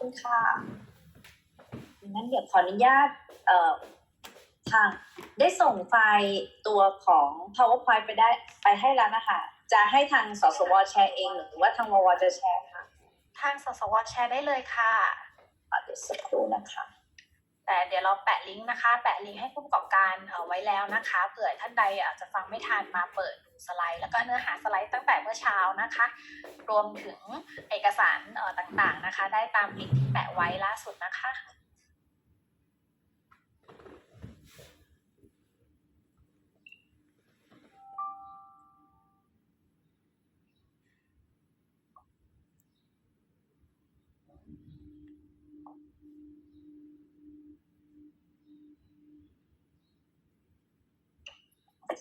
คุณค่ะงั้นเดี๋ยวขออนุญาตเอ่อทางได้ส่งไฟล์ตัวของ PowerPoint ไปได้ไปให้แล้วนะคะ จะให้ทางสสวแชร์เองหรือว่าทางววจะแชร์ค่ะ ทางสสวแชร์ได้เลยค่ะ อะเดี๋ยวสักครู่นะคะ แต่เดี๋ยวเราแปะลิงก์นะคะ แปะลิงก์ให้ผู้ประกอบการเอาไว้แล้วนะคะเผื่อท่านใดอาจจะฟังไม่ทันมาเปิดดูสไลด์ แล้วก็เนื้อหาสไลด์ตั้งแต่เมื่อเช้านะคะ รวมถึงเอกสารต่างๆนะคะ ได้ตามลิงก์ที่แปะไว้ล่าสุดนะคะ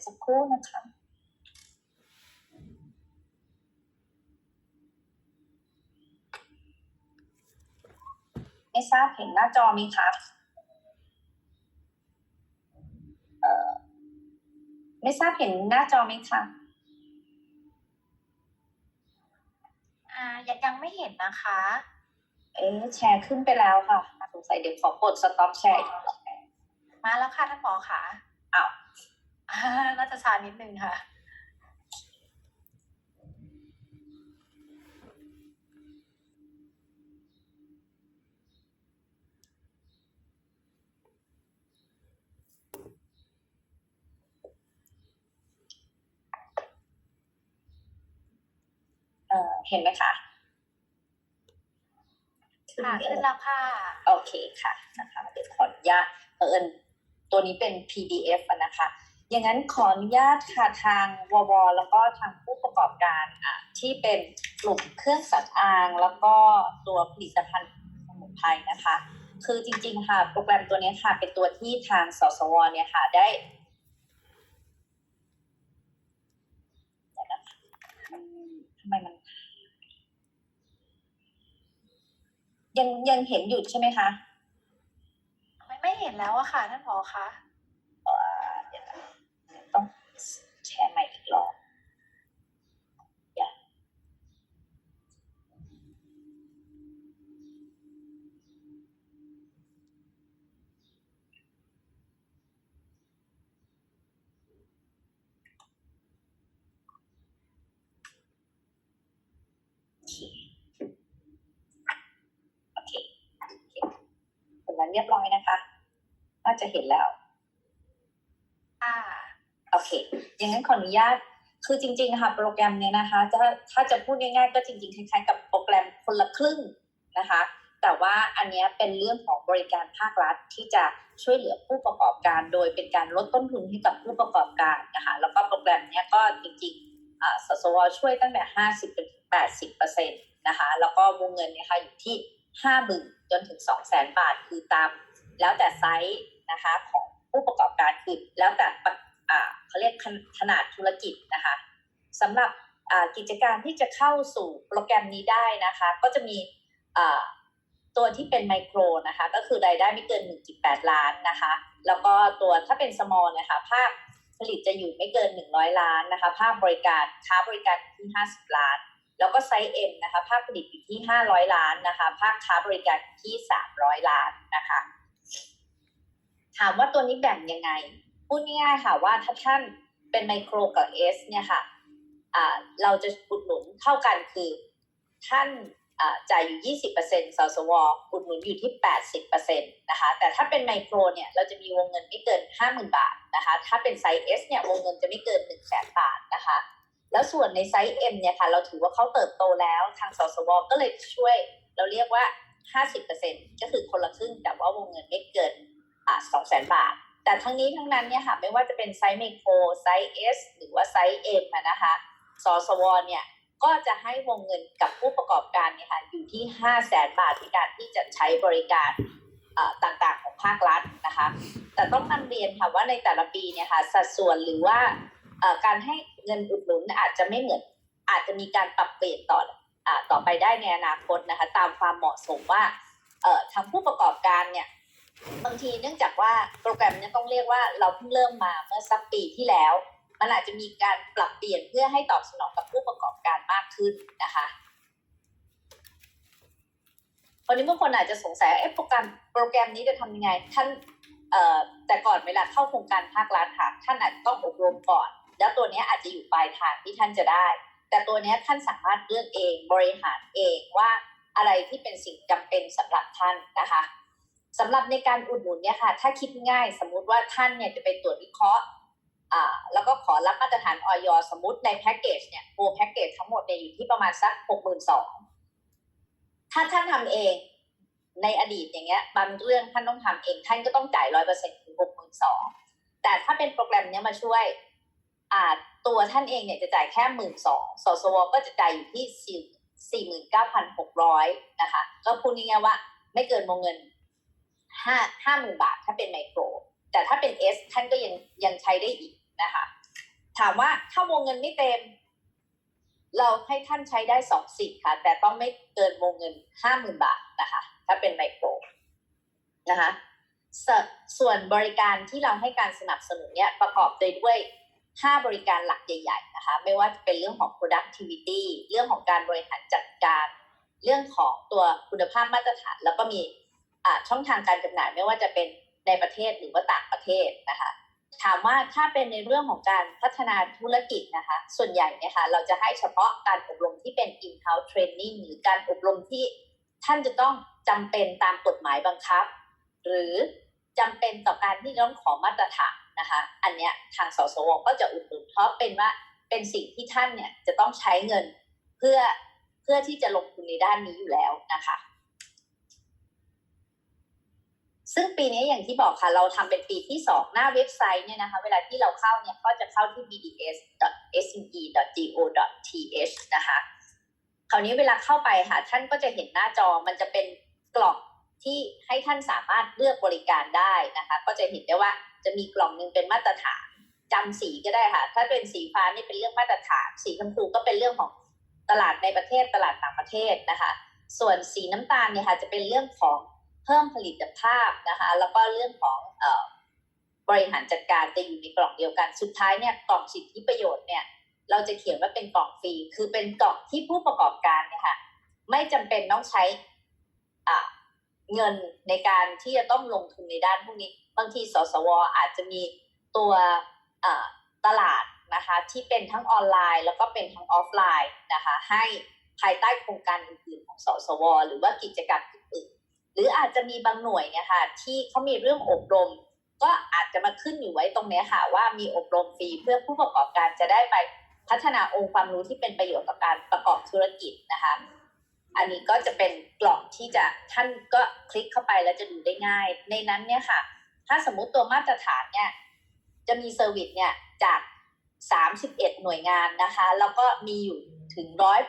สักครู่นะคะไม่ทราบเห็นหน้าจอไหมคะเอ่อไม่ทราบเห็นหน้าจอไหมคะอ่ายังยังไม่เห็นนะคะ เอ๊ะแชร์ขึ้นไปแล้วค่ะ สงสัยเดี๋ยวขอกดสต็อปแชร์อีกรอบมาแล้วค่ะท่านหมอค่ะอ้าวอ่า น่าจะช้านิดนึงค่ะ เอ่อเห็นไหมคะค่ะขึ้นแล้วค่ะโอเคค่ะนะคะเดี๋ยวขออนุญาตเอิญตัวนี้เป็น PDF อะนะคะ อย่างนั้นขออนุญาตค่ะทางววแล้วก็ทางผู้ประกอบการอะที่เป็นกลุ่มเครื่องสำอางแล้วก็ตัวผลิตภัณฑ์สมุนไพรนะคะ คือจริงๆค่ะโปรแกรมตัวนี้ค่ะ เป็นตัวที่ทางสสวเนี่ยค่ะได้เดี๋ยวนะคะอืมทำไมมัน ยังยังเห็นอยู่ใช่ไหมคะ ไม่ไม่เห็นแล้วอะค่ะท่านหมอคะ เอ่อเดี๋ยวนะต้องแช ร์ใหม่อีกรอบอย่าโอเคโอเคโอเคเสร็จแล้วเรียบร้อยนะคะ น่าจะเห็นแล้ว เคอย่างนั้นขออนุญาตคือจริงๆค่ะโปรแกรมเนี้ยนะคะถ้าถ้าจะพูดง่ายๆก็จริงๆคล้ายๆกับโปรแกรมคนละครึ่งนะคะ แต่ว่าอันเนี้ยเป็นเรื่องของบริการภาครัฐที่จะช่วยเหลือผู้ประกอบการ โดยเป็นการลดต้นทุนให้กับผู้ประกอบการนะคะแล้วก็โปรแกรมเนี้ยก็จริงๆอ่าสสวช่วยตั้งแต่ 50เป็น80เปอร์เซ็นต์นะคะแล้วก็วงเงินเนี่ยค่ะอยู่ที่ 50,000จนถึง 200,000 บาท คือตามแล้วแต่ไซส์นะคะของผู้ประกอบการคือแล้วแต่ป เขาเรียกขนขนาดธุรกิจนะคะสำหรับกิจการที่จะเข้าสู่โปรแกรมนี้ได้นะคะ ก็จะมีตัวที่เป็นไมโครนะคะ ก็คือรายได้ไม่เกิน 1.8 ล้านนะคะ แล้วก็ตัวถ้าเป็น small นะคะภาคผลิตจะอยู่ไม่เกิน 100 ล้านนะคะ ภาคบริการค้าบริการที่ 50 ล้าน แล้วก็ไซส์ M นะคะภาคผลิตอยู่ที่ 500 ล้านนะคะ ภาคค้าบริการที่ 300 ล้านนะคะ ถามว่าตัวนี้แบ่งยังไง พูดง่ายๆค่ะว่าถ้าท่านเป็นไมโครกับ S เนี่ยค่ะอ่าเราจะอุดหนุนเท่ากันคือท่านจ่ายอยู่ 20%สสวอุดหนุนอยู่ที่ 80%นะคะ แต่ถ้าเป็นไมโครเนี่ยเราจะมีวงเงินไม่เกิน 50,000 บาทนะคะ ถ้าเป็นไซส์ S เนี่ยวงเงินจะไม่เกิน 1 0 0 0 0แบาทนะคะ แล้วส่วนในไซส์ M เนี่ยค่ะ เราถือว่าเขาเติบโตแล้วทางสสวก็เลยช่วยเราเรียกว่า 50%ก็คือคนละครึ่งแต่ว่าวงเงินไม่เกินอ่าสองแสนบาท แต่ทั้งนี้ทั้งนั้นเนี่ยค่ะไม่ว่าจะเป็นไซส์ไมโครไซส์ S หรือว่าไซส์ M อะนะคะสสวเนี่ยก็จะให้วงเงินกับผู้ประกอบการเนี่ยค่ะอยู่ที่ 5 0 0แสนบาทในการที่จะใช้บริการต่างๆของภาครัฐนะคะ แต่ต้องนำเรียนค่ะว่าในแต่ละปีเนี่ยค่ะสัดส่วนหรือว่าการให้เงินอุดหนุนอาจจะไม่เหมือนอาจจะมีการปรับเปลี่ยนต่ออต่อไปได้ในอนาคตนะคะตามความเหมาะสมว่าทางผู้ประกอบการเนี่ย บางทีเนื่องจากว่าโปรแกรมนี้ต้องเรียกว่าเราเพิ่งเริ่มมาเมื่อสักปีที่แล้ว มันอาจจะมีการปรับเปลี่ยนเพื่อให้ตอบสนองกับผู้ประกอบการมากขึ้นนะคะคนนี้บางคนอาจจะสงสัยเอ๊ะโปรแกรมโปรแกรมนี้จะทำยังไงท่านเอ่อแต่ก่อนเวลาเข้าโครงการภาครัฐค่ะท่านอาจจะต้องอบรมก่อน แล้วตัวนี้อาจจะอยู่ปลายทางที่ท่านจะได้ แต่ตัวนี้ท่านสามารถเลือกเองบริหารเองว่าอะไรที่เป็นสิ่งจำเป็นสำหรับท่านนะคะ สำหรับในการอุดหนุนเนี่ยค่ะ ถ้าคิดง่ายสมมุติว่าท่านเนี่ยจะไปตรวจวิเคราะห์อ่าแล้วก็ขอรับมาตรฐานออยสมมติในแพ็กเกจเนี่ยโปรแพ็กเกจทั้งหมดเนี่ยอยู่ที่ประมาณสักหกหมื่นสองถ้าท่านทำเองในอดีตอย่างเงี้ยบางเรื่องท่านต้องทำเอง ท่านก็ต้องจ่ายร้อยเปอร์เซ็นต์ถึงหกหมื่นสองแต่ถ้าเป็นโปรแกรมเนี้ยมาช่วยอ่าตัวท่านเองเนี่ยจะจ่ายแค่หมื่นสองสสวก็จะจ่ายอยู่ที่สี่สี่หมื่นเก้าพันหกร้อยนะคะ ก็พูดง่ายๆว่าไม่เกินวงเงิน ห้าห้าหมื่นบาทถ้าเป็นไมโคร แต่ถ้าเป็นเอสท่านก็ยังยังใช้ได้อีกนะคะ ถามว่าถ้าวงเงินไม่เต็ม เราให้ท่านใช้ได้สองสิทธิ์ค่ะ แต่ต้องไม่เกินวงเงินห้าหมื่นบาทนะคะ ถ้าเป็นไมโครนะคะสส่วนบริการที่เราให้การสนับสนุนเนี่ยประกอบโดยด้วย 5 บริการหลักใหญ่ ๆ นะคะ ไม่ว่าจะเป็นเรื่องของ productivity เรื่องของการบริหารจัดการ เรื่องของตัวคุณภาพมาตรฐาน แล้วก็มี ช่องทางการจำหน่ายไม่ว่าจะเป็นในประเทศหรือว่าต่างประเทศนะคะ ถามว่าถ้าเป็นในเรื่องของการพัฒนาธุรกิจนะคะ ส่วนใหญ่เนี่ยค่ะเราจะให้เฉพาะการอบรมที่เป็น in-house training หรือการอบรมที่ท่านจะต้องจำเป็นตามกฎหมายบังคับ หรือจำเป็นต่อการที่ต้องขอมาตรฐานนะคะ อันเนี้ยทางสสวก็จะอุดหนุนเพราะเป็นว่าเป็นสิ่งที่ท่านเนี่ยจะต้องใช้เงินเพื่อเพื่อที่จะลงทุนในด้านนี้อยู่แล้วนะคะ ซึ่งปีนี้อย่างที่บอกค่ะเราทำเป็นปีที่สองหน้าเว็บไซต์เนี่ยนะคะเวลาที่เราเข้าเนี่ยก็จะเข้าที่ bds.sme.go.th นะคะคราวนี้เวลาเข้าไปค่ะท่านก็จะเห็นหน้าจอมันจะเป็นกล่องที่ให้ท่านสามารถเลือกบริการได้นะคะ ก็จะเห็นได้ว่าจะมีกล่องหนึ่งเป็นมาตรฐานจำสีก็ได้ค่ะ ถ้าเป็นสีฟ้านี่เป็นเรื่องมาตรฐาน สีชมพูก็เป็นเรื่องของตลาดในประเทศตลาดต่างประเทศนะคะ ส่วนสีน้ำตาลเนี่ยค่ะจะเป็นเรื่องของ พิ่มผลิตภาพนะคะ แล้วก็เรื่องของอบริหารจัดการจะอยู่ในกล่องเดียวกัน สุดท้ายเนี่ยกล่องสิทธิประโยชน์เนี่ยเราจะเขียนว่าเป็นกล่องฟรี คือเป็นกล่องที่ผู้ประกอบการเนี่ยค่ะไม่จำเป็นต้องใช้เงินในการที่จะต้องลงทุนในด้านพวกนี้ บางทีสสว อาจจะมีตัวตลาดนะคะที่เป็นทั้งออนไลน์ แล้วก็เป็นทั้งออฟไลน์นะคะให้ภายใต้โครงการอื่นๆของสสว หรือว่ากิจกรรมอื่น หรืออาจจะมีบางหน่วยเนี่ยค่ะ ที่เขามีเรื่องอบรม ก็อาจจะมาขึ้นอยู่ไว้ตรงนี้ค่ะ ว่ามีอบรมฟรีเพื่อผู้ประกอบการจะได้ไปพัฒนาองค์ความรู้ที่เป็นประโยชน์ต่อการประกอบธุรกิจนะคะ อันนี้ก็จะเป็นกล่องที่จะท่านก็คลิกเข้าไปแล้วจะดูได้ง่าย ในนั้นเนี่ยค่ะ ถ้าสมมุติตัวมาตรฐานเนี่ยจะมีเซอร์วิสเนี่ยจาก 31 หน่วยงานนะคะ แล้วก็มีอยู่ถึงร้อย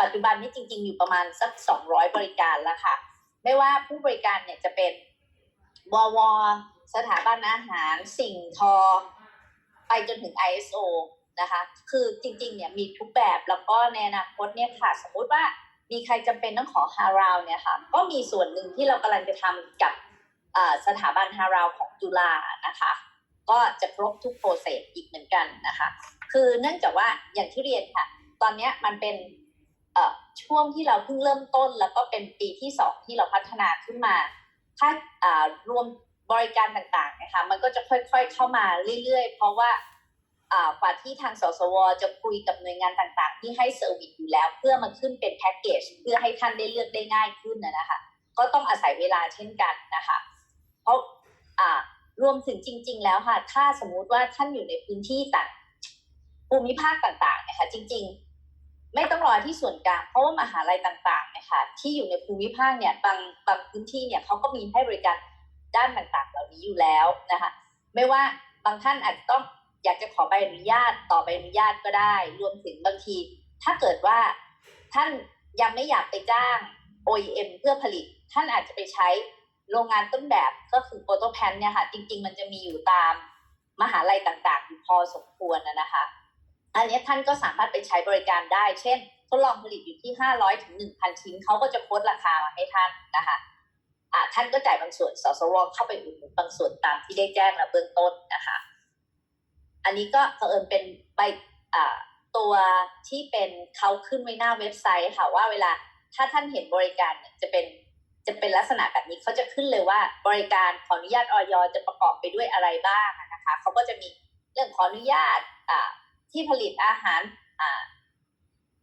ปัจจุบันนี้จริง ๆ อยู่ประมาณสัก 200 บริการแล้วค่ะ ไม่ว่าผู้บริการเนี่ยจะเป็นววสถาบันอาหาร สิ่งทอ ไปจนถึง ISO นะคะ คือจริงๆ เนี่ยมีทุกแบบแล้วก็ในอนาคตเนี่ยค่ะ สมมุติว่ามีใครจำเป็นต้องขอฮาราวเนี่ยค่ะ ก็มีส่วนหนึ่งที่เรากำลังจะทำกับสถาบันฮาราวของจุฬานะคะ ก็จะครบทุกโปรเซสอีกเหมือนกันนะคะ คือเนื่องจากว่าอย่างที่เรียนค่ะ ตอนนี้มันเป็น ช่วงที่เราเพิ่งเริ่มต้น แล้วก็เป็นปีที่สองที่เราพัฒนาขึ้นมาถ้ารวมบริการต่างๆนะคะมันก็จะค่อยๆเข้ามาเรื่อยๆ เพราะว่ากว่าที่ทางสสว จะคุยกับหน่วยงานต่างๆ ที่ให้เซอร์วิสอยู่แล้ว เพื่อมาขึ้นเป็นแพ็กเกจเพื่อให้ท่านได้เลือกได้ง่ายขึ้นนะคะก็ต้องอาศัยเวลาเช่นกันนะคะเพราะรวมถึงจริง ๆ แล้วค่ะ ถ้าสมมุติว่าท่านอยู่ในพื้นที่ต่างภูมิภาคต่างๆนะคะจริง ๆ ไม่ต้องรอที่ส่วนกลางเพราะว่ามหาลัยต่างๆนะคะที่อยู่ในภูมิภาคเนี่ยบางบางพื้นที่เนี่ยเขาก็มีให้บริการด้านต่างๆ เหล่านี้อยู่แล้วนะคะไม่ว่าบางท่านอาจจะต้องอยากจะขอใบอนุญาตต่อใบอนุญาตก็ได้ รวมถึงบางที ถ้าเกิดว่าท่านยังไม่อยากไปจ้าง OEM เพื่อผลิต ท่านอาจจะไปใช้โรงงานต้นแบบก็คือโฟโตแพนเนี่ยค่ะจริง ๆ มันจะมีอยู่ตามมหาลัยต่างๆอยู่พอสมควรนะคะ อันนี้ท่านก็สามารถไปใช้บริการได้ เช่น ทดลองผลิตอยู่ที่ 500ถึง1,000 ชิ้นเขาก็จะโค้ดราคามาให้ท่านนะคะอ่าท่านก็จ่ายบางส่วน สสว เข้าไปอุดหนุนบางส่วนตามที่ได้แจ้งและเบื้องต้นนะคะ อันนี้ก็เผอิญเป็นใบอ่าตัวที่เป็นเขาขึ้นไว้หน้าเว็บไซต์ค่ะว่าเวลาถ้าท่านเห็นบริการเนี่ยจะเป็นจะเป็นลักษณะแบบนี้เขาจะขึ้นเลยว่าบริการขออนุญาตออยจะประกอบไปด้วยอะไรบ้างนะคะเขาก็จะมีเรื่องขออนุญาตอ่า ที่ผลิตอาหารอ่า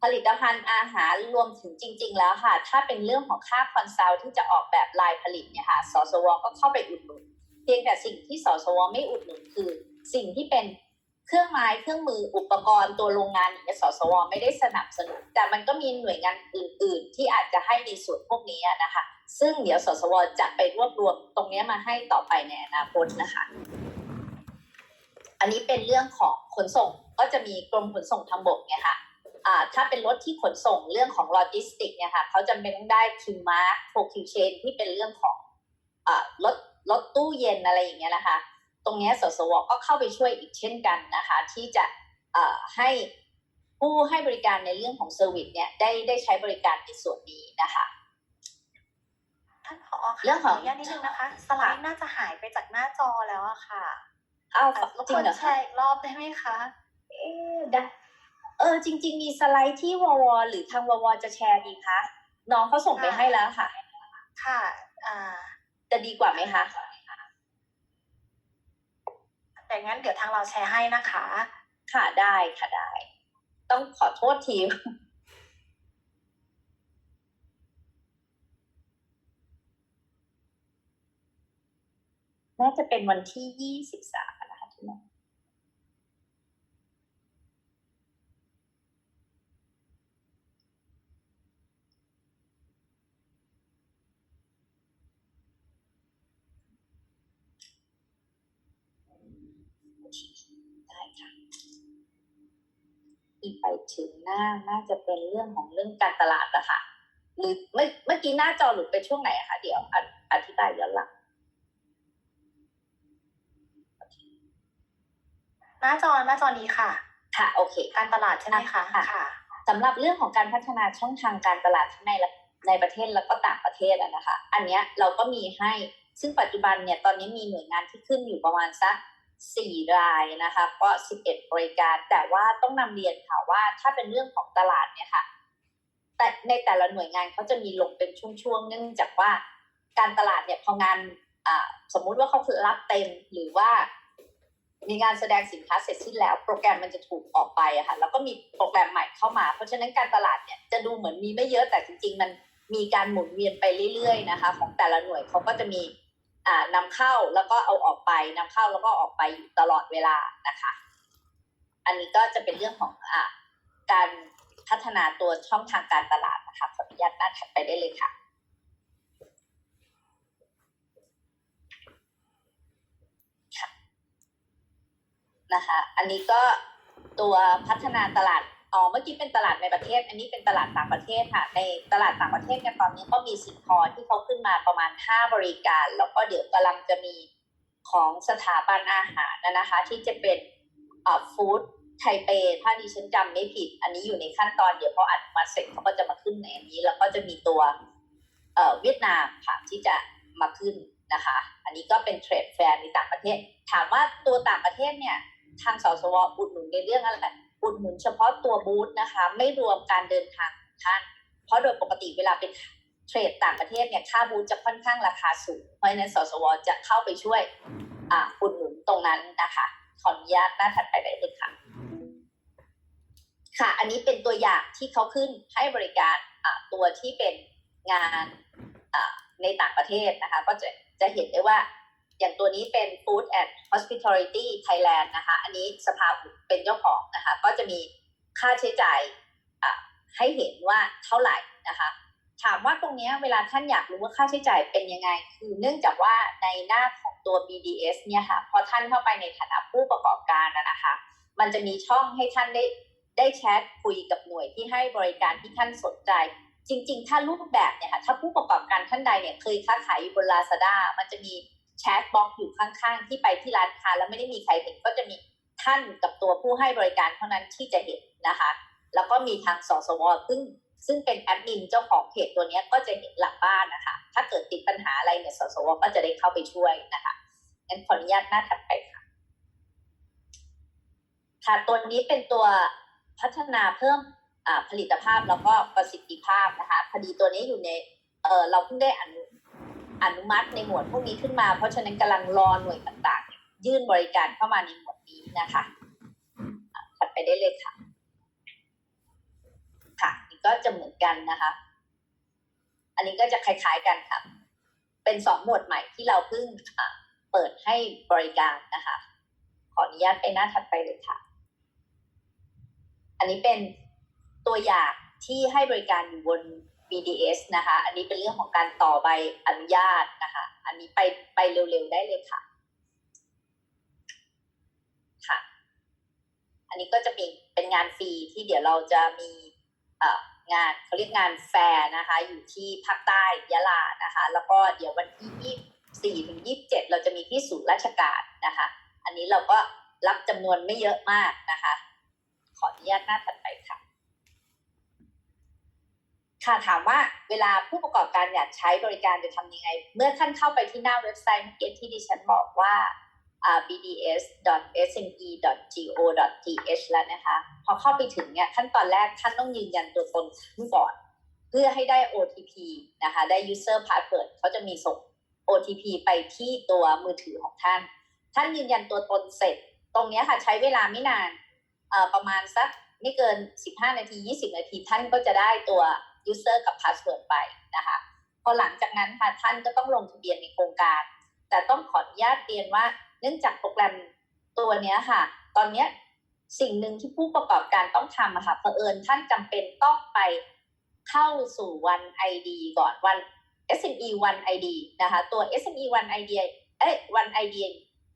ผลิตภัณฑ์อาหารรวมถึงจริง ๆ แล้วค่ะ ถ้าเป็นเรื่องของค่าคอนซัลท์ที่จะออกแบบลายผลิตเนี่ยค่ะสสวก็เข้าไปอุดหนุนเพียงแต่สิ่งที่สสวไม่อุดหนุนคือ สิ่งที่เป็นเครื่องไม้เครื่องมืออุปกรณ์ตัวโรงงานอย่างนี้สสวไม่ได้สนับสนุน แต่มันก็มีหน่วยงานอื่น ๆ ที่อาจจะให้ในส่วนพวกนี้นะคะ ซึ่งเดี๋ยวสสวจะไปรวบรวมตรงนี้มาให้ต่อไปในอนาคตนะคะ อันนี้เป็นเรื่องของขนส่งก็จะมีกรมขนส่งทางบกเนี่ยค่ะอ่าถ้าเป็นรถที่ขนส่งเรื่องของโลจิสติกเนี่ยค่ะเขาจำเป็นต้องได้คิวมาร์คโฟคิวเชนที่เป็นเรื่องของอ่ารถรถตู้เย็นอะไรอย่างเงี้ยนะคะ ตรงเนี้ยสสวก็เข้าไปช่วยอีกเช่นกันนะคะ ที่จะเอ่อให้ผู้ให้บริการในเรื่องของเซอร์วิสเนี่ยได้ได้ใช้บริการในส่วนนี้นะคะท่านผอค่ะเรื่องของขออนุญาตนิดนึงนะคะ สไลด์น่าจะหายไปจากหน้าจอแล้วอะค่ะ อ้าวอะรบจริกงวนเหรอแชคะร์อีกรอบได้ไหมคะ เอ๊ะได้เออจริง ๆ มีสไลด์ที่ววหรือทางววจะแชร์ดีคะน้องเขาส่งไปให้แล้วค่ะ ค่ะอ่าจะดีกว่าไหมคะแต่งั้นเดี๋ยวทางเราแชร์ให้นะคะ ค่ะได้ค่ะได้ ต้องขอโทษทีน่าจะเป็นวันที่ยี่สิบสามนะคะที่นั่น ได้ค่ะอีกไปถึงหน้าน่าจะเป็นเรื่องของเรื่องการตลาดอะค่ะ หรือเมื่อเมื่อกี้หน้าจอหลุดไปช่วงไหนอะคะเดี๋ยวออธิบายย้อนหลังหน้าจอหน้าจอนี้ค่ะ ค่ะ โอเค การตลาดใช่ไหมคะค่ะค่ะสำหรับเรื่องของการพัฒนาช่องทางการตลาดทั้งในและในประเทศแล้วก็ต่างประเทศอะนะคะ อันเนี้ยเราก็มีให้ซึ่งปัจจุบันเนี่ยตอนนี้มีหน่วยงานที่ขึ้นอยู่ประมาณสัก สี่รายนะคะก็สิบเอ็ดบริการ แต่ว่าต้องนำเรียนค่ะว่าถ้าเป็นเรื่องของตลาดเนี่ยค่ะ แต่ในแต่ละหน่วยงานเขาจะมีลงเป็นช่วงๆ เนื่องจากว่าการตลาดเนี่ยพองานสมมุติว่าเขารับเต็มหรือว่ามีงานแสดงสินค้าเสร็จสิ้นแล้ว โปรแกรมมันจะถูกออกไปอะค่ะแล้วก็มีโปรแกรมใหม่เข้ามา เพราะฉะนั้นการตลาดเนี่ยจะดูเหมือนมีไม่เยอะแต่จริง ๆ มันมีการหมุนเวียนไปเรื่อยๆนะคะ ของแต่ละหน่วยเขาก็จะมี อ่านำเข้าแล้วก็เอาออกไปนำเข้าแล้วก็ออกไปอยู่ตลอดเวลานะคะ อันนี้ก็จะเป็นเรื่องของอ่าการพัฒนาตัวช่องทางการตลาดนะคะขออนุญาตหน้าถัดไปได้เลยค่ะนะคะ อันนี้ก็ตัวพัฒนาตลาด อ๋อเมื่อกี้เป็นตลาดในประเทศ อันนี้เป็นตลาดต่างประเทศค่ะ ในตลาดต่างประเทศกันตอนนี้ก็มีสินคอที่เขาขึ้นมาประมาณ 5 บริการ แล้วก็เดี๋ยวกำลังจะมีของสถาบันอาหารนะนะคะ ที่จะเป็นอ่อฟู้ดไทเป ถ้าดิฉันจำไม่ผิด อันนี้อยู่ในขั้นตอนเดี๋ยวพออัดมาเสร็จเขาก็จะมาขึ้นในอันนี้ แล้วก็จะมีตัวเอ่อเวียดนามค่ะที่จะมาขึ้นนะคะ อันนี้ก็เป็นเทรดแฟร์ในต่างประเทศ ถามว่าตัวต่างประเทศเนี่ยทางสสวอุดหนุนในเรื่องอะไร อุดหนุนเฉพาะตัวบูธนะคะ ไม่รวมการเดินทางของท่าน เพราะโดยปกติเวลาเป็นเทรดต่างประเทศเนี่ยค่าบูธจะค่อนข้างราคาสูง เพราะฉะนั้นสสวจะเข้าไปช่วยอ่าอุดหนุนตรงนั้นนะคะ ขออนุญาตหน้าถัดไปได้เลยค่ะค่ะ อันนี้เป็นตัวอย่างที่เขาขึ้นให้บริการอ่าตัวที่เป็นงานอ่าในต่างประเทศนะคะ ก็จะจะเห็นได้ว่า อย่างตัวนี้เป็น Food and Hospitality Thailand นะคะ อันนี้สภาเป็นเจ้าของนะคะ ก็จะมีค่าใช้จ่ายให้เห็นว่าเท่าไหร่นะคะ ถามว่าตรงนี้เวลาท่านอยากรู้ว่าค่าใช้จ่ายเป็นยังไง คือเนื่องจากว่าในหน้าของตัว BDS เนี่ยค่ะ พอท่านเข้าไปในฐานะผู้ประกอบการนะนะคะ มันจะมีช่องให้ท่านได้ได้แชทคุยกับหน่วยที่ให้บริการที่ท่านสนใจ จริง ๆ ถ้ารูปแบบเนี่ยค่ะ ถ้าผู้ประกอบการท่านใดเนี่ยเคยค้าขายอยู่บน Lazada มันจะมี แชทบ็อกอยู่ข้างๆ ที่ไปที่ร้านค้าแล้วไม่ได้มีใครเห็นก็จะมีท่านกับตัวผู้ให้บริการเท่านั้นที่จะเห็นนะคะ แล้วก็มีทางสสวซึ่งซึ่งเป็นแอดมินเจ้าของเพจตัวนี้ก็จะเห็นหลังบ้านนะคะ ถ้าเกิดติดปัญหาอะไรเนี่ยสสวก็จะได้เข้าไปช่วยนะคะงั้นขออนุญาตหน้าถัดไปค่ะ ค่ะตัวนี้เป็นตัวพัฒนาเพิ่มผลิตภาพแล้วก็ประสิทธิภาพนะคะพอดีตัวนี้อยู่ในเออเราเพิ่งได้อนุ อนุมัติในหมวดพวกนี้ขึ้นมา เพราะฉะนั้นกำลังรอหน่วยต่างๆ ยื่นบริการเข้ามาในหมวดนี้นะคะถัดไปได้เลยค่ะ ค่ะนี่ก็จะเหมือนกันนะคะ อันนี้ก็จะคล้ายๆกันค่ะ เป็นสองหมวดใหม่ที่เราเพิ่งเปิดให้บริการนะคะ ขออนุญาตไปหน้าถัดไปเลยค่ะ อันนี้เป็นตัวอย่างที่ให้บริการอยู่บน BDS นะคะ อันนี้เป็นเรื่องของการต่อใบอนุญาตนะคะ อันนี้ไปไปเร็วๆได้เลยค่ะ ค่ะ อันนี้ก็จะมีเป็นงานฟรีที่เดี๋ยวเราจะมีงานเขาเรียกงานแฟร์นะคะ อยู่ที่ภาคใต้ยะลานะคะ แล้วก็เดี๋ยววันที่24ถึง27 เราจะมีที่ศูนย์ราชการนะคะ อันนี้เราก็รับจำนวนไม่เยอะมากนะคะ ขออนุญาตหน้าถัดไปค่ะ ค่ะถามว่าเวลาผู้ประกอบการอยากใช้บริการจะทำยังไง เมื่อท่านเข้าไปที่หน้าเว็บไซต์เมื่อกี้ที่ดิฉันบอกว่าอ่า bds.sme.go.th แล้วนะคะ พอเข้าไปถึงเนี่ยขั้นตอนแรกท่านต้องยืนยันตัวตนขึ้นก่อน เพื่อให้ได้ OTP นะคะ ได้ user password เขาจะมีส่ง OTP ไปที่ตัวมือถือของท่าน ท่านยืนยันตัวตนเสร็จ ตรงนี้ค่ะใช้เวลาไม่นานประมาณสักไม่เกิน 15 นาที 20 นาที ท่านก็จะได้ตัว user กับ password ไปนะคะ พอหลังจากนั้นค่ะท่านก็ต้องลงทะเบียนในโครงการ แต่ต้องขออนุญาตเรียนว่า เนื่องจากโปรแกรมตัวนี้ค่ะ ตอนนี้สิ่งหนึ่งที่ผู้ประกอบการต้องทำค่ะเผอิญท่านจำเป็นต้องไปเข้าสู่วัน ID ก่อนวัน SME วัน ID นะคะตัว SME วัน ID เอ้ยวัน ID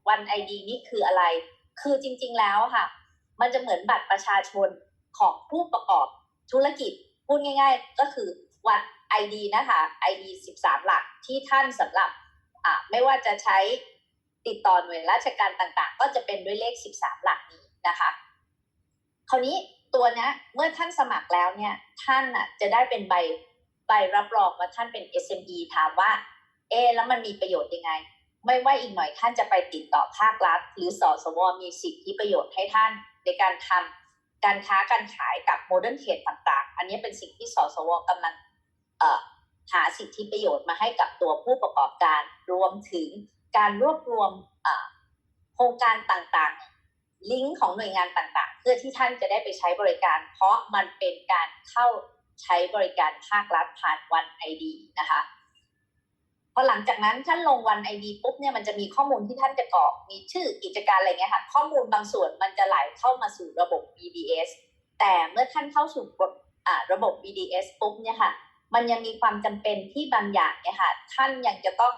วัน ID นี่คืออะไร คือจริงๆแล้วค่ะ มันจะเหมือนบัตรประชาชนของผู้ประกอบธุรกิจ พูดง่ายๆ ก็คือวัน ID นะคะ ID 13 หลักที่ท่านสำหรับอ่าไม่ว่าจะใช้ติดต่อหน่วยราชการต่างๆ ก็จะเป็นด้วยเลข 13 หลักนี้นะคะ คราวนี้ตัวเนี้ยเมื่อท่านสมัครแล้วเนี่ยท่านอะจะได้เป็นใบใบรับรองว่าท่านเป็น SME ถามว่า เอ แล้วมันมีประโยชน์ยังไง ไม่ว่าอีกหน่อยท่านจะไปติดต่อภาครัฐ หรือสสวมีสิทธิประโยชน์ให้ท่านในการทำ การค้าการขายกับโมเดิร์นเทรดต่างๆ อันนี้เป็นสิ่งที่สสวกำลังหาสิทธิประโยชน์มาให้กับตัวผู้ประกอบการรวมถึงการรวบรวมโครงการต่างๆ ลิงก์ของหน่วยงานต่างๆ เพื่อที่ท่านจะได้ไปใช้บริการ เพราะมันเป็นการเข้าใช้บริการภาครัฐผ่านวันไอดีนะคะ พอหลังจากนั้นท่านลงวันไอดีปุ๊บเนี่ยมันจะมีข้อมูลที่ท่านจะกรอกมีชื่อกิจการอะไรเงี้ยค่ะข้อมูลบางส่วนมันจะไหลเข้ามาสู่ระบบ BDS แต่เมื่อท่านเข้าสู่อ่าระบบ BDS ปุ๊บเนี่ยค่ะ มันยังมีความจำเป็นที่บางอย่างเนี่ยค่ะท่านยังจะต้อง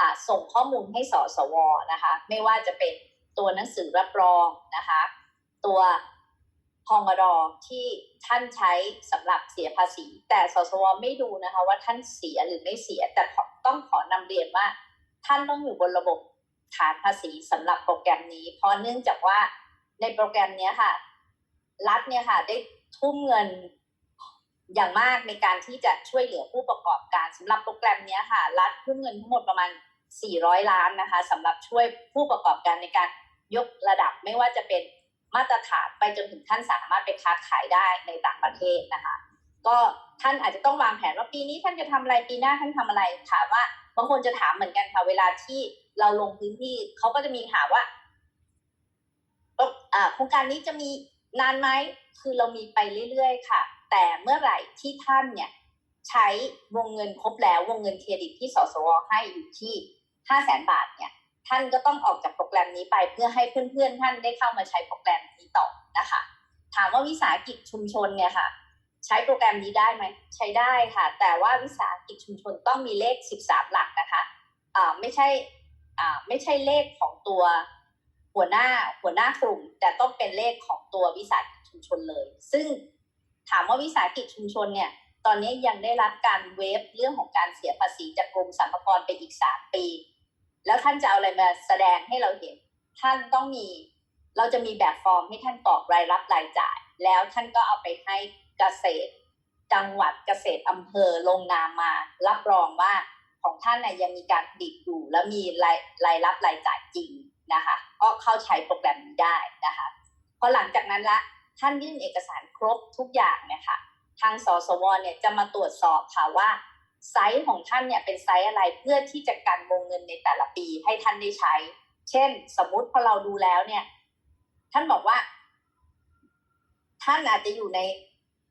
อาส่งข้อมูลให้สสวนะคะ ไม่ว่าจะเป็นตัวหนังสือรับรองนะคะ ตัว พองรที่ท่านใช้สำหรับเสียภาษี แต่สสวไม่ดูนะคะว่าท่านเสียหรือไม่เสีย แต่ขอต้องขอนำเรียนว่า ท่านต้องอยู่บนระบบฐานภาษีสำหรับโปรแกรมนี้ เพราะเนื่องจากว่าในโปรแกรมนี้ค่ะ รัฐเนี่ยค่ะได้ทุ่มเงินอย่างมากในการที่จะช่วยเหลือผู้ประกอบการสำหรับโปรแกรมนี้ค่ะ รัฐทุ่มเงินทั้งหมดประมาณ 400 ล้านนะคะสำหรับช่วยผู้ประกอบการในการยกระดับไม่ว่าจะเป็น มาตรฐานไปจนถึงท่านสามารถไปค้าขายได้ในต่างประเทศนะคะ ก็ท่านอาจจะต้องวางแผนว่าปีนี้ท่านจะทำอะไรปีหน้าท่านทำอะไรถามว่าบางคนจะถามเหมือนกันค่ะเวลาที่เราลงพื้นที่เขาก็จะมีถามว่าอ่าโครงการนี้จะมีนานไหมคือเรามีไปเรื่อยๆ ค่ะ แต่เมื่อไหร่ที่ท่านเนี่ยใช้วงเงินครบแล้ววงเงินเครดิตที่สสวให้อยู่ที่ห้าแสนบาทเนี่ย ท่านก็ต้องออกจากโปรแกรมนี้ไปเพื่อให้เพื่อนๆท่านได้เข้ามาใช้โปรแกรมนี้ต่อนะคะ ถามว่าวิสาหกิจชุมชนเนี่ยค่ะ ใช้โปรแกรมนี้ได้ไหมใช้ได้ค่ะ แต่ว่าวิสาหกิจชุมชนต้องมีเลข 13 หลักนะคะอ่าไม่ใช่อ่าไม่ใช่เลขของตัวหัวหน้าหัวหน้ากลุ่ม แต่ต้องเป็นเลขของตัววิสาหกิจชุมชนเลย ซึ่งถามว่าวิสาหกิจชุมชนเนี่ยตอนนี้ยังได้รับการเวฟเรื่องของการเสียภาษีจากกรมสรรพากรไปอีกสามปี แล้วท่านจะเอาอะไรมาแสดงให้เราเห็น ท่านต้องมี เราจะมีแบบฟอร์มให้ท่านกรอกรายรับรายจ่าย แล้วท่านก็เอาไปให้เกษตร จังหวัดเกษตรอำเภอลงนามมา รับรองว่าของท่านน่ยยังมีการผลิตอยู่และมีรายรายรับรายจ่ายจริงนะคะก็เข้าใช้โปรแกรมนี้ได้นะคะพอหลังจากนั้นละท่านยื่นเอกสารครบทุกอย่างเนี่ยค่ะทางสสวเนี่ยจะมาตรวจสอบค่ะว่า ไซส์ของท่านเนี่ยเป็นไซส์อะไรเพื่อที่จะกันวงเงินในแต่ละปีให้ท่านได้ใช้ เช่น สมมุติพอเราดูแล้วเนี่ย ท่านบอกว่า ท่านอาจจะอยู่ใน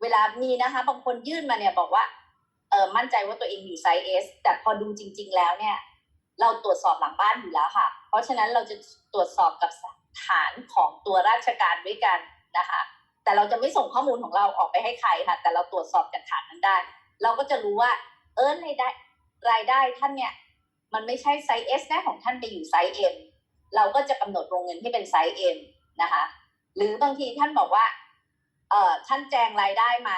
เวลามีนะคะ บางคนยื่นมาเนี่ยบอกว่าเออมั่นใจว่าตัวเองอยู่ไซส์ S แต่พอดูจริง ๆ แล้วเนี่ย เราตรวจสอบหลังบ้านอยู่แล้วค่ะ เพราะฉะนั้นเราจะตรวจสอบกับฐานของตัวราชการด้วยกันนะคะ แต่เราจะไม่ส่งข้อมูลของเราออกไปให้ใครค่ะ แต่เราตรวจสอบจากฐานนั้นได้ เราก็จะรู้ว่า เออรายได้รายได้ท่านเนี่ย มันไม่ใช่ไซส์ S นะของท่านไปอยู่ไซส์ M เราก็จะกำหนดวงเงินให้เป็นไซส์ M นะคะ หรือบางทีท่านบอกว่าเออท่านแจงรายได้มา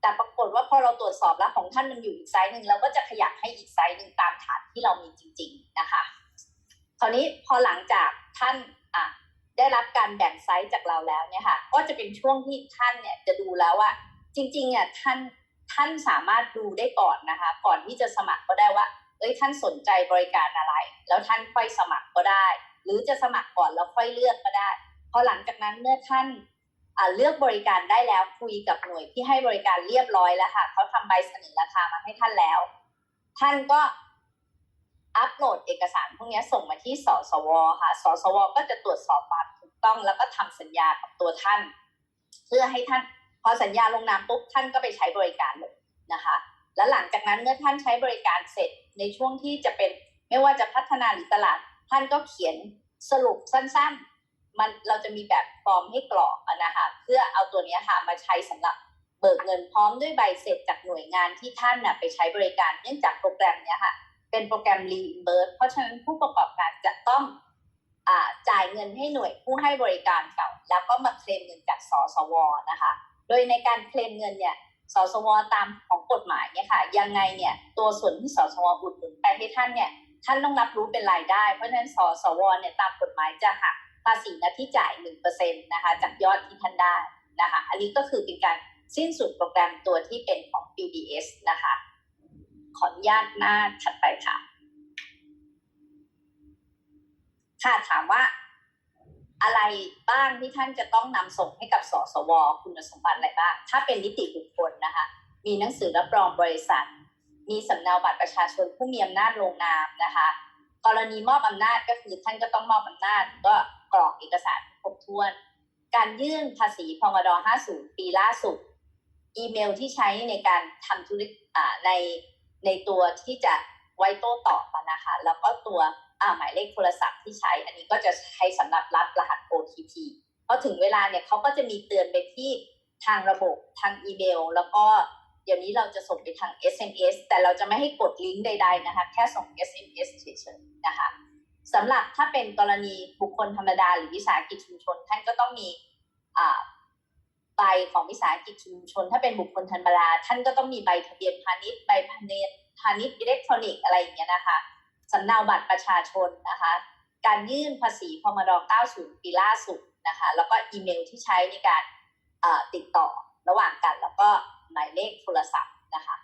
แต่ปรากฏว่าพอเราตรวจสอบแล้วของท่านมันอยู่อีกไซส์หนึ่งเราก็จะขยับให้อีกไซส์หนึ่งตามฐานที่เรามีจริง ๆนะคะ คราวนี้พอหลังจากท่านอะได้รับการแบ่งไซส์จากเราแล้วเนี่ยค่ะ ก็จะเป็นช่วงที่ท่านเนี่ยจะดูแล้วว่า จริงๆเนี่ยท่าน ท่านสามารถดูได้ก่อนนะคะ ก่อนที่จะสมัครก็ได้ว่า เอ้ยท่านสนใจบริการอะไร แล้วท่านค่อยสมัครก็ได้ หรือจะสมัครก่อนแล้วค่อยเลือกก็ได้พอหลังจากนั้นเมื่อท่านเลือกบริการได้แล้วคุยกับหน่วยที่ให้บริการเรียบร้อยแล้วค่ะเขาทำใบเสนอราคามาให้ท่านแล้ว ท่านก็อัปโหลดเอกสารพวกนี้ส่งมาที่สสวค่ะสสวก็จะตรวจสอบความถูกต้องแล้วก็ทำสัญญากับตัวท่าน เพื่อให้ท่าน พอสัญญาลงนามปุ๊บท่านก็ไปใช้บริการเลยนะคะ แล้วหลังจากนั้นเมื่อท่านใช้บริการเสร็จในช่วงที่จะเป็นไม่ว่าจะพัฒนาหรือตลาด ท่านก็เขียนสรุปสั้นๆ มันเราจะมีแบบฟอร์มให้กรอกนะคะเพื่อเอาตัวเนี้ยค่ะมาใช้สำหรับเบิกเงินพร้อมด้วยใบเสร็จจากหน่วยงานที่ท่านน่ะไปใช้บริการเนื่องจากโปรแกรมเนี้ยค่ะเป็นโปรแกรม reimburse เพราะฉะนั้นผู้ประกอบการจะต้องอ่าจ่ายเงินให้หน่วยผู้ให้บริการเก่า แล้วก็มาเคลมเงินจากสสวนะคะ ดยในการเคลมเงินเนี่ยสสวตามของกฎหมายเนี่ยค่ะ ยังไงเนี่ยตัวส่วนที่สสวอุดหนุนไปให้ท่านเนี่ยท่านต้องรับรู้เป็นรายได้ เพราะฉะนั้นสสวเนี่ยตามกฎหมายจะหักภาษีน้าที่จ่ายหนึ่งเปอร์เซ็นต์นะคะจากยอดที่ท่านได้นะคะ อันนี้ก็คือเป็นการสิ้นสุดโปรแกรมตัวที่เป็นของ PBS นะคะ ขออนุญาตหน้าถัดไปค่ะ ค่ะถามว่า อะไรบ้างที่ท่านจะต้องนำส่งให้กับสสว คุณสมบัติอะไรบ้าง ถ้าเป็นนิติบุคคลนะคะ มีหนังสือรับรองบริษัท มีสำเนาบัตรประชาชนผู้มีอำนาจลงนามนะคะ กรณีมอบอำนาจก็คือท่านก็ต้องมอบอำนาจ ก็กรอกเอกสารครบถ้วน การยื่นภาษีพงด50 ปีล่าสุด อีเมลที่ใช้ในการทำธุรกิจในในตัวที่จะไว้โต้ตอบนะคะ แล้วก็ตัว หมายเลขโทรศัพท์ที่ใช้ อันนี้ก็จะใช้สำหรับรับรหัส OTP พอถึงเวลาเนี่ยเขาก็จะมีเตือนไปที่ทางระบบทางอีเมล แล้วก็เดี๋ยวนี้เราจะส่งไปทาง SMS แต่เราจะไม่ให้กดลิงก์ใด ๆนะคะ แค่ส่ง SMS เฉยๆนะคะสำหรับถ้าเป็นกรณีบุคคลธรรมดาหรือวิสาหกิจชุมชน ท่านก็ต้องมีใบของวิสาหกิจชุมชน ถ้าเป็นบุคคลธรรมดาท่านก็ต้องมีใบทะเบียนพาณิชย์ใบพาณิชย์พาณิชย์อิเล็กทรอนิกส์อะไรอย่างเงี้ยนะคะ สำเนาบัตรประชาชนนะคะ การยื่นภาษีพมด90 ปีล่าสุดนะคะ แล้วก็อีเมลที่ใช้ในการติดต่อระหว่างกัน แล้วก็หมายเลขโทรศัพท์นะคะ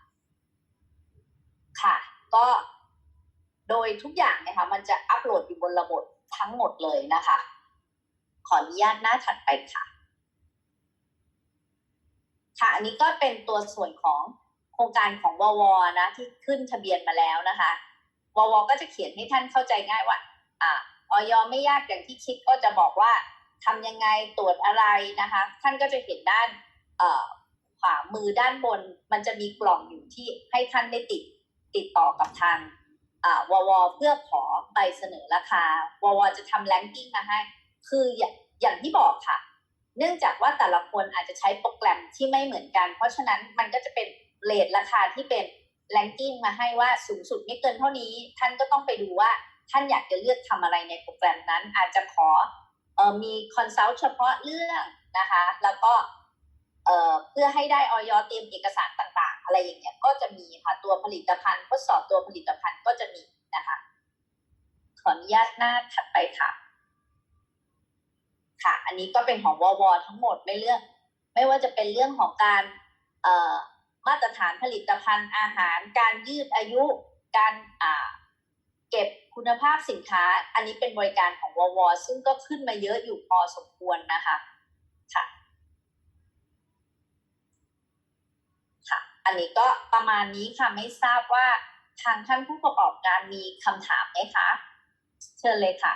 ค่ะ ก็โดยทุกอย่างนะคะ มันจะอัปโหลดอยู่บนระบบทั้งหมดเลยนะคะ ขออนุญาตหน้าถัดไปค่ะ ค่ะ อันนี้ก็เป็นตัวส่วนของโครงการของววนะที่ขึ้นทะเบียนมาแล้วนะคะ ววก็จะเขียนให้ท่านเข้าใจง่ายว่าอ่าออยไม่ยากอย่างที่คิดก็จะบอกว่าทำยังไงตรวจอะไรนะคะ ท่านก็จะเห็นด้านเขวามือด้านบน มันจะมีกล่องอยู่ที่ให้ท่านได้ติดติดต่อกับทางอ่าววเพื่อขอใบเสนอราคาววจะทำแลนกิ้งมาให้คืออย่างที่บอกค่ะ เนื่องจากว่าแต่ละคนอาจจะใช้โปรแกรมที่ไม่เหมือนกัน เพราะฉะนั้นมันก็จะเป็นเรทราคาที่เป็น แลนกิ้งมาให้ว่าสูงสุดไม่เกินเท่านี้ ท่านก็ต้องไปดูว่าท่านอยากจะเลือกทำอะไรในโปรแกรมนั้น อาจจะขอออมีคอนซัลท์เฉพาะเรื่องนะคะ แล้วก็เเพื่อให้ได้ออยเตรียมเอกสารต่าง ๆ อะไรอย่างเงี้ยก็จะมีค่ะตัวผลิตภัณฑ์ทดสอบตัวผลิตภัณฑ์ก็จะมีนะคะ ขออนุญาตหน้าถัดไปค่ะ ค่ะ อันนี้ก็เป็นของวอวทั้งหมดไม่เรื่อง ไม่ว่าจะเป็นเรื่องของการเออ มาตรฐานผลิตภัณฑ์อาหาร การยืดอายุ การเก็บคุณภาพสินค้า อันนี้เป็นบริการของววซึ่งก็ขึ้นมาเยอะอยู่พอสมควรนะคะค่ะค่ะ อันนี้ก็ประมาณนี้ค่ะไม่ทราบว่าทางท่านผู้ประกอบการมีคำถามไหมคะเชิญเลยค่ะ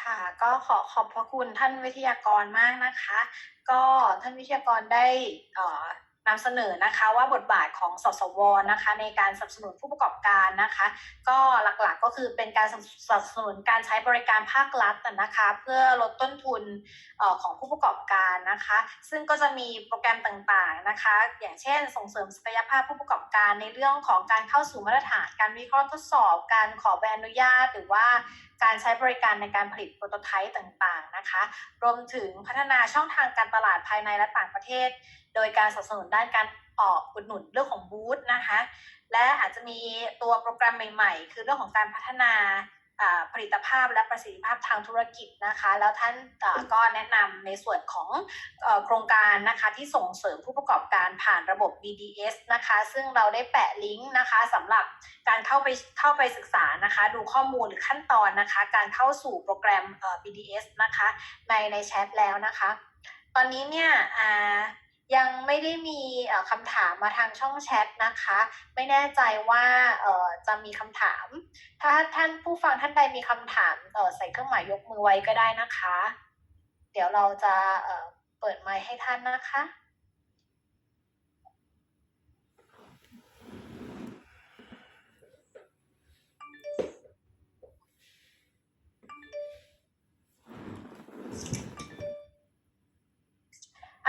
ค่ะก็ขอขอบพระคุณท่านวิทยากรมากนะคะ ก็ท่านวิทยากรได้อ่อ นำเสนอนะคะว่าบทบาทของสสวนะคะในการสนับสนุนผู้ประกอบการนะคะ ก็หลักๆก็คือเป็นการสนับสนุนการใช้บริการภาครัฐนะคะเพื่อลดต้นทุนออของผู้ประกอบการนะคะ ซึ่งก็จะมีโปรแกรมต่างๆนะคะ อย่างเช่น ส่งเสริมศักยภาพผู้ประกอบการในเรื่องของการเข้าสู่มาตรฐาน การวิเคราะห์ทดสอบ การขอใบอนุญาต หรือว่าการใช้บริการในการผลิตโปรโตไทป์ต่างๆนะคะ รวมถึงพัฒนาช่องทางการตลาดภายในและต่างประเทศ โดยการสนับสนุนด้านการออกอุดหนุนเรื่องของบูธนะคะ และอาจจะมีตัวโปรแกรมใหม่ ๆ คือเรื่องของการพัฒนาผลิตภาพและประสิทธิภาพทางธุรกิจนะคะ แล้วท่านก็แนะนำในส่วนของโครงการนะคะที่ส่งเสริมผู้ประกอบการผ่านระบบ BDS นะคะ ซึ่งเราได้แปะลิงก์นะคะสำหรับการเข้าไปเข้าไปศึกษานะคะ ดูข้อมูลหรือขั้นตอนนะคะ การเข้าสู่โปรแกรม BDS นะคะ ในในแชทแล้วนะคะ ตอนนี้เนี่ยอ่า ยังไม่ได้มีคำถามมาทางช่องแชทนะคะ ไม่แน่ใจว่าจะมีคำถาม ถ้าท่านผู้ฟังท่านใดมีคำถามต่อใส่เครื่องหมายยกมือไว้ก็ได้นะคะ เดี๋ยวเราจะเอ่อเปิดไมค์ให้ท่านนะคะ